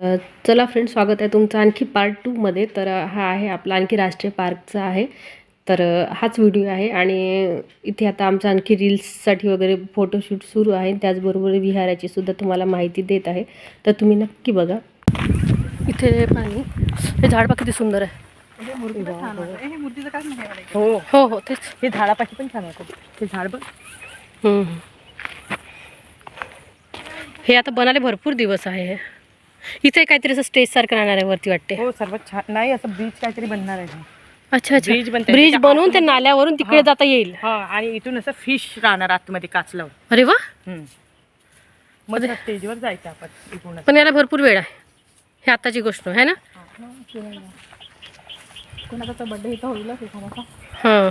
चला फ्रेंड स्वागत आहे तुमचं आणखी पार्ट टूमध्ये तर हा आहे आपला आणखी राष्ट्रीय पार्कचा आहे. तर हाच व्हिडिओ आहे आणि इथे आता आमचं आणखी रील्ससाठी वगैरे फोटोशूट सुरू आहे. त्याचबरोबर विहाराची सुद्धा तुम्हाला माहिती देत आहे. तर तुम्ही नक्की बघा. इथे पाणी हे झाड किती सुंदर आहे. हो हो हो तेच. हे झाडापाशी पण छान वाटत ते झाड. हे आता बनायला भरपूर दिवस आहे. इथे काहीतरी असं स्टेज सारखं राहणार आहे वरती वाटते. हो सर्वात छान. नाही असं ब्रिज काहीतरी बनणार आहे. अच्छा अच्छा. Bridge बनतंय. ब्रिज त्याच्या बनवून ते नाल्यावरून तिकडे हा. जाता येईल. हा आणि इथून असं फिश राहणार आतमध्ये काचलावर अरे वा. मग स्टेजवर जायचं आपण पण याला भरपूर वेळ आहे. हे आताची गोष्ट आहे ना? कोणाचा बर्थडे इथं होईल हां. अम,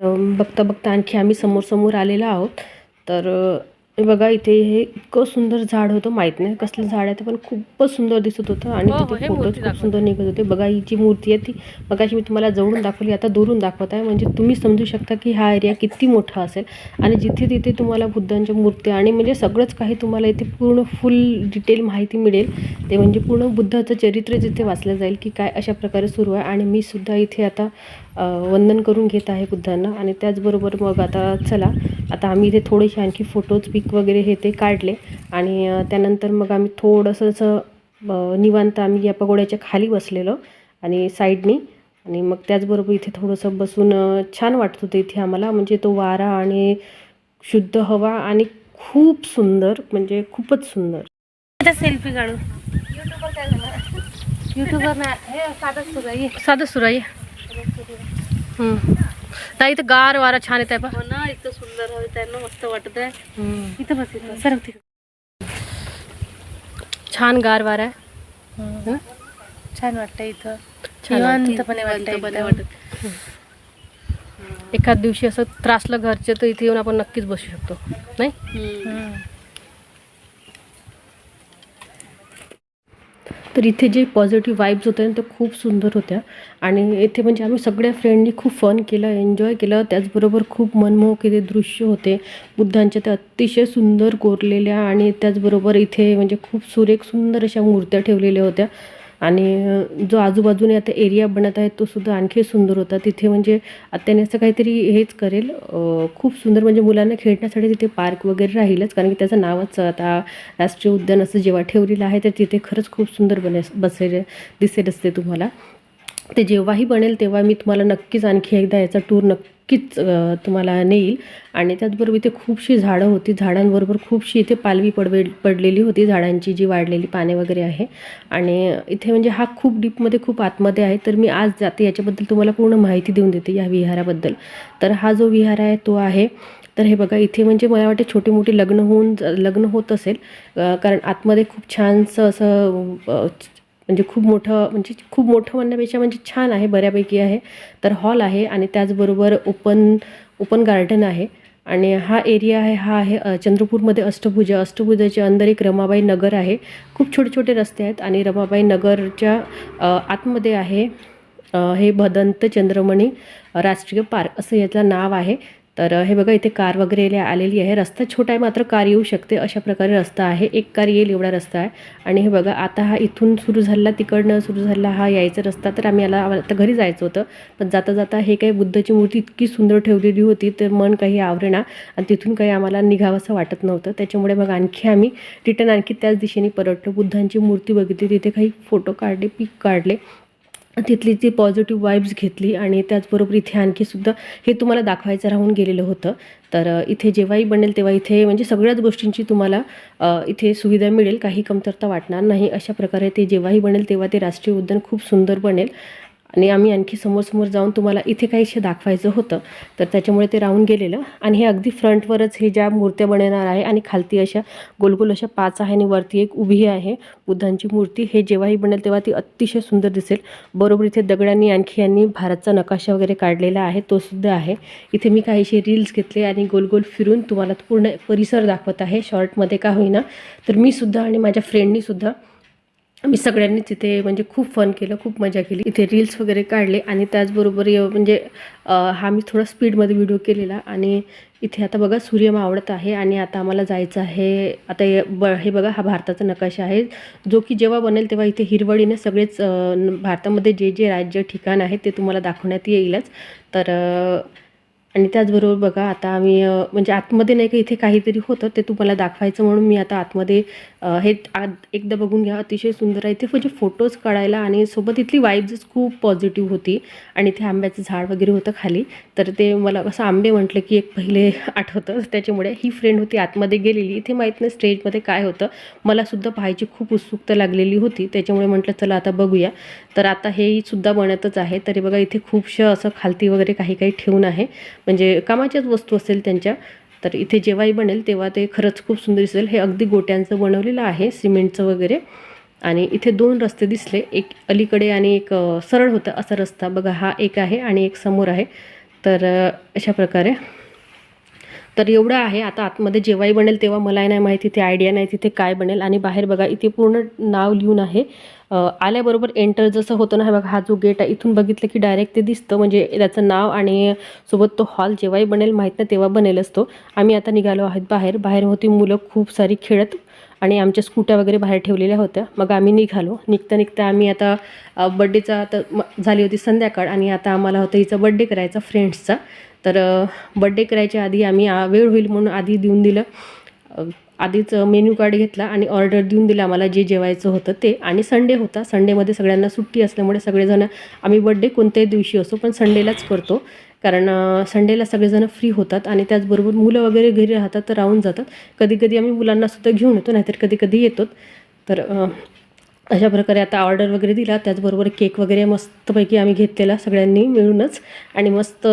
बघता बघता आणखी आम्ही समोर समोर आलेलो आहोत. तर बघा इथे हे इतकं सुंदर झाड होतं माहीत नाही कसलं झाड आहे ते पण खूपच सुंदर दिसत होतं आणि तिथे मूर्ती खूप सुंदर निघत होते. बघा ही जी मूर्ती आहे ती मगाशी मी तुम्हाला जवळून दाखवली आता दुरून दाखवत आहे. म्हणजे तुम्ही समजू शकता की हा एरिया किती मोठा असेल. आणि जिथे तिथे तुम्हाला बुद्धांच्या मूर्त्या आणि म्हणजे सगळंच काही तुम्हाला इथे पूर्ण फुल डिटेल माहिती मिळेल. ते म्हणजे पूर्ण बुद्धाचं चरित्र जिथे वाचलं जाईल की काय अशा प्रकारे सुरू आहे. आणि मी सुद्धा इथे आता वंदन करून घेत आहे बुद्धांना. आणि त्याचबरोबर मग आता चला आता आम्ही इथे थोडेसे आणखी फोटोज पिक वगैरे हे ते काढले. आणि त्यानंतर मग आम्ही थोडंसं असं निवांत आम्ही या पगोड्याच्या खाली बसलेलो आणि साईडनी आणि मग त्याचबरोबर इथे थोडंसं बसून छान वाटत होतं इथे आम्हाला. म्हणजे तो वारा आणि शुद्ध हवा आणि खूप सुंदर म्हणजे खूपच सुंदर. सेल्फी काढू. युट्यूबर नाही साधं सुराई. साधं सुराई. नाही इथं गार वारा छान येत आहे पा ना इतकं सुंदर हवे त्यांना मस्त वाटत आहे इथं बस इथं सर छान गार वारा आहे? छान वाटतंय इथं छान वाटतंय. निवांतपणे वाटतंय वाटत एखाद दिवशी असं त्रासलं घरचे तर इथे येऊन आपण नक्कीच बसू शकतो नाही तर इथे जे पॉझिटिव्ह वाईब्स होत्या ना, त्या खूप सुंदर होत्या. आणि इथे म्हणजे आम्ही सगळ्या फ्रेंडनी खूप फन केलं एन्जॉय केलं. त्याचबरोबर खूप मनमोहक इथे दृश्य होते. बुद्धांच्या त्या अतिशय सुंदर कोरलेल्या आणि त्याचबरोबर इथे म्हणजे खूप सुरेख सुंदर अशा मूर्त्या ठेवलेल्या होत्या. आणि जो आजूबाजूने आता एरिया बनत आहे तो सुद्धा आणखी सुंदर होता. तिथे म्हणजे त्याने असं काहीतरी हेच करेल खूप सुंदर म्हणजे मुलांना खेळण्यासाठी तिथे पार्क वगैरे राहीलच कारण की त्याचं नावच आता राष्ट्रीय उद्यान असं जेव्हा ठेवलेलं आहे तर तिथे खरंच खूप सुंदर बने बसेल दिसेल असते तुम्हाला. ते जेव्हाही बनेल तेव्हा मी तुम्हाला नक्कीच आणखी एकदा याचा टूर नक्की नक्कीच तुम्हाला नेईल. आणि त्याचबरोबर इथे खूपशी झाडं होती. झाडांबरोबर खूपशी इथे पालवी पडवे पडलेली होती. झाडांची जी वाढलेली पाने वगैरे आहे. आणि इथे म्हणजे हा खूप डीपमध्ये खूप आतमध्ये आहे. तर मी आज जाते याच्याबद्दल तुम्हाला पूर्ण माहिती देऊन देते या विहाराबद्दल. तर हा जो विहार आहे तो आहे. तर हे बघा इथे म्हणजे मला वाटते छोटी मोठी लग्न होऊन लग्न होत असेल. कारण आतमध्ये खूप छानसं असं म्हणजे खूप मोठं म्हणजे खूप मोठं म्हणण्यापेक्षा म्हणजे छान आहे बऱ्यापैकी आहे. तर हॉल आहे आणि त्याचबरोबर ओपन ओपन गार्डन आहे. आणि हा एरिया आहे हा आहे चंद्रपूरमध्ये अष्टभुजा. अष्टभुजाच्या अंदर एक रमाबाई नगर आहे. खूप छोटे छोटे रस्ते आहेत आणि रमाबाई नगरच्या आतमध्ये आहे हे भदंत चंद्रमणी राष्ट्रीय पार्क असं याचं नाव आहे. तर हे बघा इथे कार वगैरे आलेली आहे. रस्ता छोटा आहे मात्र कार येऊ शकते अशा प्रकारे रस्ता आहे. एक कार येईल एवढा रस्ता आहे. आणि हे बघा आता हा इथून सुरू झाला तिकडनं सुरू झाला हा यायचा रस्ता. तर आम्ही याला आता घरी जायचं होतं. पण जाता जाता हे काही बुद्धाची मूर्ती इतकी सुंदर ठेवलेली होती तर मन काही आवरेना आणि तिथून काही आम्हाला निघावंसं वाटत नव्हतं. त्याच्यामुळे मग आणखी आम्ही रिटर्न आणखी त्याच दिशेने परतलो. बुद्धांची मूर्ती बघितली. तिथे काही फोटो काढले पिक काढले. तिथली ती पॉझिटिव्ह वाईब्स घेतली आणि त्याचबरोबर इथे आणखी सुद्धा हे तुम्हाला दाखवायचं राहून गेलेलं होतं. तर इथे जेव्हाही बनेल तेव्हा इथे म्हणजे सगळ्याच गोष्टींची तुम्हाला इथे सुविधा मिळेल. काही कमतरता वाटणार नाही. अशा प्रकारे ते जेव्हाही बनेल तेव्हा ते राष्ट्रीय उद्यान खूप सुंदर बनेल. आणि आम्ही आणखी समोर समोर जाऊन तुम्हाला इथे काहीशे दाखवायचं होतं तर त्याच्यामुळे ते राहून गेलेलं. आणि हे अगदी फ्रंटवरच हे ज्या मूर्त्या बनवणार आहे आणि खालती अशा गोलगोल अशा पाच आहे आणि वरती एक उभी आहे बुद्धांची मूर्ती. हे जेव्हाही बनेल तेव्हा ती अतिशय सुंदर दिसेल. बरोबर इथे दगडांनी आणखी यांनी भारतचा नकाशा वगैरे काढलेला आहे तो सुद्धा आहे. इथे मी काहीशे रील्स घेतले आणि गोल गोल फिरून तुम्हाला पूर्ण परिसर दाखवत आहे. शॉर्टमध्ये का होईना. तर मी सुद्धा आणि माझ्या फ्रेंडनीसुद्धा आम्ही सगळ्यांनी तिथे म्हणजे खूप फन केलं खूप मजा केली. इथे रील्स वगैरे काढले आणि त्याचबरोबर य- म्हणजे हा मी थोडा स्पीडमध्ये व्हिडिओ केलेला आणि इथे आता बघा सूर्य मावळत आहे आणि आता आम्हाला जायचं आहे. आता ब हे बघा हा भारताचा नकाशा आहे. जो की जेव्हा बनेल तेव्हा इथे हिरवळीने सगळेच भारतामध्ये जे जे राज्य ठिकाण आहे ते तुम्हाला दाखवण्यात येईलच. तर आणि त्याचबरोबर बघा आता आम्ही म्हणजे आतमध्ये नाही का इथे काहीतरी होतं ते तुम्हाला दाखवायचं म्हणून मी आता आतमध्ये हे आत एकदा बघून घ्या अतिशय सुंदर आहे. इथे म्हणजे फोटोज काढायला आणि सोबत इथली वाईब्स खूप पॉझिटिव्ह होती. आणि इथे आंब्याचं झाड वगैरे होतं खाली. तर ते मला असं आंबे म्हटलं की एक पहिले आठवतं. त्याच्यामुळे ही फ्रेंड होती आतमध्ये गेलेली. इथे माहीत नाही स्टेजमध्ये काय होतं. मला सुद्धा पाहायची खूप उत्सुकता लागलेली होती. त्याच्यामुळे म्हटलं चला आता बघूया. तर आता हे सुद्धा बनतच आहे. तरी बघा इथे खूपशं असं खालती वगैरे काही काही ठेवून आहे. म्हणजे कामाच्याच वस्तू असेल त्यांच्या तर इथे जेव्हाही बनेल तेव्हा ते खरंच खूप सुंदर दिसेल. हे अगदी गोट्यांचं बनवलेलं आहे सिमेंटचं वगैरे. आणि इथे दोन रस्ते दिसले एक अलीकडे आणि एक सरळ होता असा रस्ता. बघा हा एक आहे आणि एक समोर आहे. तर अशा प्रकारे तर एवढं आहे. आता आतमध्ये जेव्हाही बनेल तेव्हा मला नाही माहिती तिथे आयडिया नाही तिथे काय बनेल. आणि बाहेर बघा इथे पूर्ण नाव लिहून आहे. आल्याबरोबर एंटर जसं होतं ना हे बघा हा जो गेट आहे इथून बघितलं की डायरेक्ट ते दिसतं. म्हणजे त्याचं नाव आणि सोबत तो हॉल जेव्हाही बनेल माहीत नाही तेव्हा बनेलच तो. आम्ही आता निघालो आहोत बाहेर. बाहेर होती मुलं खूप सारी खेळत आणि आमच्या स्कूट्या वगैरे बाहेर ठेवलेल्या होत्या. मग आम्ही निघालो. निघता निघता आम्ही आता बड्डेचा आता म- झाली होती संध्याकाळ आणि आता आम्हाला होतं हिचा बड्डे करायचा फ्रेंड्सचा तर बड्डे करायच्या आधी आम्ही आ, वेळ होईल म्हणून आधी देऊन दिलं. आधीच मेन्यू कार्ड घेतला आणि ऑर्डर देऊन दिला आम्हाला जे जेवायचं होतं ते. आणि संडे होता. संडेमध्ये सगळ्यांना सुट्टी असल्यामुळे सगळेजण आम्ही बड्डे कोणत्याही दिवशी असो पण संडेलाच करतो. कारण संडेला सगळेजण फ्री होतात आणि त्याचबरोबर मुलं वगैरे घरी राहतात तर राहून जातात. कधी कधी आम्ही मुलांनासुद्धा घेऊन येतो नाहीतर कधी कधी येतो तर अशा प्रकारे आता ऑर्डर वगैरे दिला. त्याचबरोबर केक वगैरे मस्तपैकी आम्ही घेतलेला सगळ्यांनी मिळूनच. आणि मस्त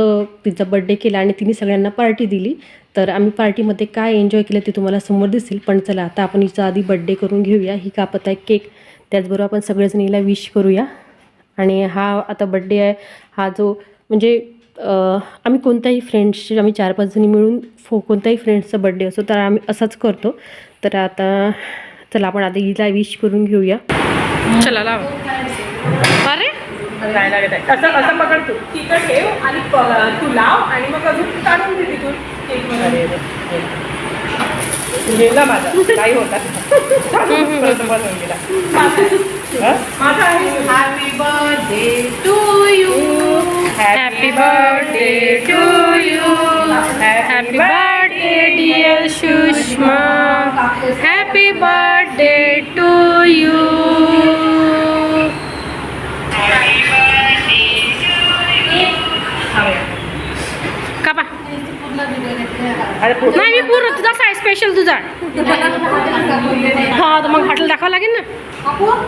तिचा बड्डे केला आणि तिने सगळ्यांना पार्टी दिली. तर आम्ही पार्टीमध्ये काय एन्जॉय केलं ते तुम्हाला समोर दिसेल. पण चला आता आपण हिचा आधी बड्डे करून घेऊया. ही कापत आहे केक त्याचबरोबर आपण सगळेजण हिला विश करूया. आणि हा आता बड्डे आहे. हा जो म्हणजे आम्ही कोणत्याही फ्रेंड्सचे आम्ही चार पाच जणी मिळून फो कोणत्याही फ्रेंड्सचा बड्डे असतो तर आम्ही असाच करतो. तर आता चला आपण आधी हिला विश करून घेऊया. चला लाव. अरे? नाही लागत आहे असं असं पकड तू. तिथं ठेव आणि प- तू लाव आणि मग अजून काढून दे तिथून. केक अरे रे. गेला माझा. काही होता बनवून गेला? माझा आहे. Happy birthday to you happy birthday to you happy birthday dear Sushma happy birthday to you कापा अरे पूर्ण नाही मी पूर्ण तुझा आहे स्पेशल तुझा हा तर मग हॉटेल दाखवावं लागेल ना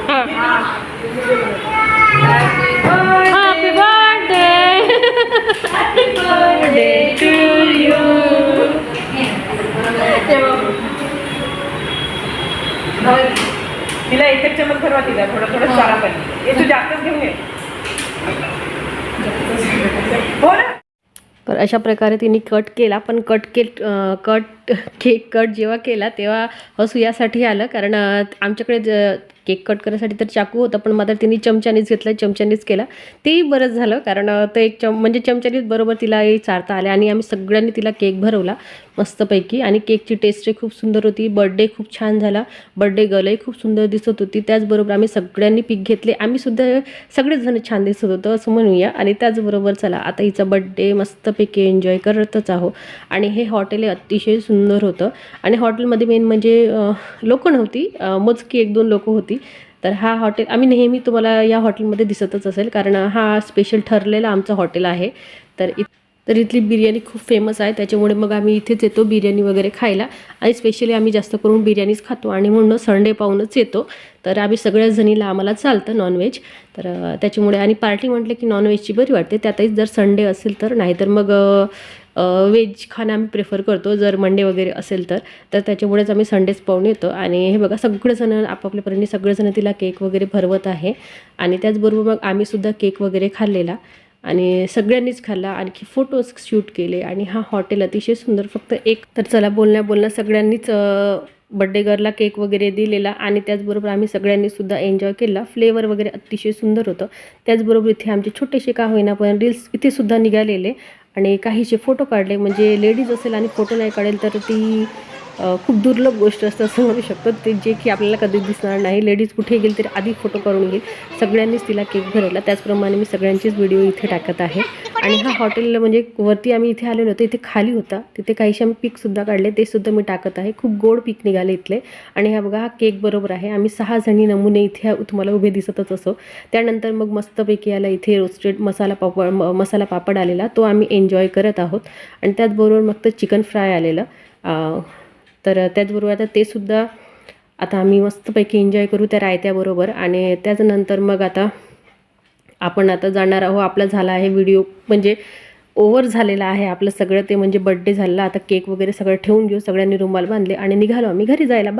हां तिला एक एक चमच भरवा तिला थोडं थोडं चारा पण हे तू जास्तच घेऊन ये हो ना तर अशा प्रकारे तिने कट केला पण cut cake cut cake cut जेव्हा केला तेव्हा हसू यासाठी आलं. कारण आमच्याकडे ज- केक कट करायसाठी तर चाकू होता पण मात्र तिने चमच्यानीच घेतला चमच्यानीच केला. तेही बरंच झालं कारण ते एक चम म्हणजे चमच्यानीच बरोबर तिला चारता आले आणि आम्ही सगळ्यांनी तिला केक भरवला मस्तपैकी. आणि केकची टेस्टही खूप सुंदर होती बर्थडे खूप छान झाला बर्थडे गलही खूप सुंदर दिसत होती. त्याचबरोबर आम्ही सगळ्यांनी पीक घेतले. आम्हीसुद्धा सगळेच छान दिसत होतो असं म्हणूया. आणि त्याचबरोबर चला आता हिचा बड्डे मस्तपैकी एन्जॉय करतच आहो आणि हे हॉटेल हे अतिशय सुंदर होतं. आणि हॉटेलमध्ये मेन म्हणजे लोकं नव्हती मोजकी एक दोन लोकं होती. तर हा हॉटेल आम्ही नेहमी तुम्हाला या हॉटेलमध्ये दिसतच असेल कारण हा स्पेशल ठरलेला आमचं हॉटेल आहे. तर इत तर इथली बिर्याणी खूप फेमस आहे. त्याच्यामुळे मग आम्ही इथेच येतो बिर्याणी वगैरे खायला. आणि स्पेशली आम्ही जास्त करून बिर्याणीच खातो आणि म्हणून संडे पाहूनच येतो. तर आम्ही सगळ्याच जणीला आम्हाला चालतं नॉनव्हेज तर त्याच्यामुळे आणि पार्टी म्हटलं की नॉनव्हेजची बरी वाटते. त्यातही जर संडे असेल तर नाहीतर मग व्हेज खाणं आम्ही प्रेफर करतो. जर मंडे वगैरे असेल तर. तर त्याच्यामुळेच आम्ही संडेच पाहून येतो. आणि हे बघा सगळेजण आपापल्यापर्यंत सगळेजण तिला केक वगैरे भरवत आहे. आणि त्याचबरोबर मग आम्हीसुद्धा केक वगैरे खाल्लेला. आणि सगळ्यांनीच खाल्ला आणखी फोटोज शूट केले आणि हा हॉटेल अतिशय सुंदर फक्त एक तर चला बोलण्या बोलण्या सगळ्यांनीच बड्डे गर्लला केक वगैरे दिलेला आणि त्याचबरोबर आम्ही सगळ्यांनी सुद्धा एन्जॉय केला. फ्लेवर वगैरे अतिशय सुंदर होतं. त्याचबरोबर इथे आमचे छोटेसे का होईना पण रील्स इथे सुद्धा निघालेले आणि काहीचे फोटो काढले. म्हणजे लेडीज असेल आणि फोटो नाही काढेल तर ती खूप दुर्लभ गोष्ट असतं असं म्हणू शकतो. ते जे की आपल्याला कधी दिसणार नाही. लेडीज कुठे गेली तरी आधी फोटो करून घेईल. सगळ्यांनीच तिला केक भरवला. त्याचप्रमाणे मी सगळ्यांचीच व्हिडिओ इथे टाकत आहे. आणि हा हॉटेल म्हणजे वरती आम्ही इथे आलेलो होतो. इथे खाली होता. तिथे काहीशे आम्ही पीकसुद्धा काढले. ते सुद्धा मी टाकत आहे. खूप गोड पीक निघाले इथले. आणि हा बघा हा केक बरोबर आहे. आम्ही सहा जणी नमुने इथे तुम्हाला उभे दिसतच असो. त्यानंतर मग मस्तपैकी आला इथे रोस्टेड मसाला पापड म- मसाला पापड आलेला. तो आम्ही एन्जॉय करत आहोत. आणि त्याचबरोबर मग तर चिकन फ्राय आलेलं. तर त्याचबरोबर आता ते सुद्धा आता आम्ही मस्तपैकी एन्जॉय करू त्या रायत्याबरोबर आणि त्याच्यानंतर मग आता आपण आता जाणार आहो आपला झाला आहे व्हिडिओ म्हणजे ओव्हर झालेला आहे आपलं सगळं. ते म्हणजे बड्डे झालेला. आता केक वगैरे सगळं ठेवून घेऊ. सगळ्यांनी रुमाल बांधले आणि निघालो आम्ही. घरी जायला. बा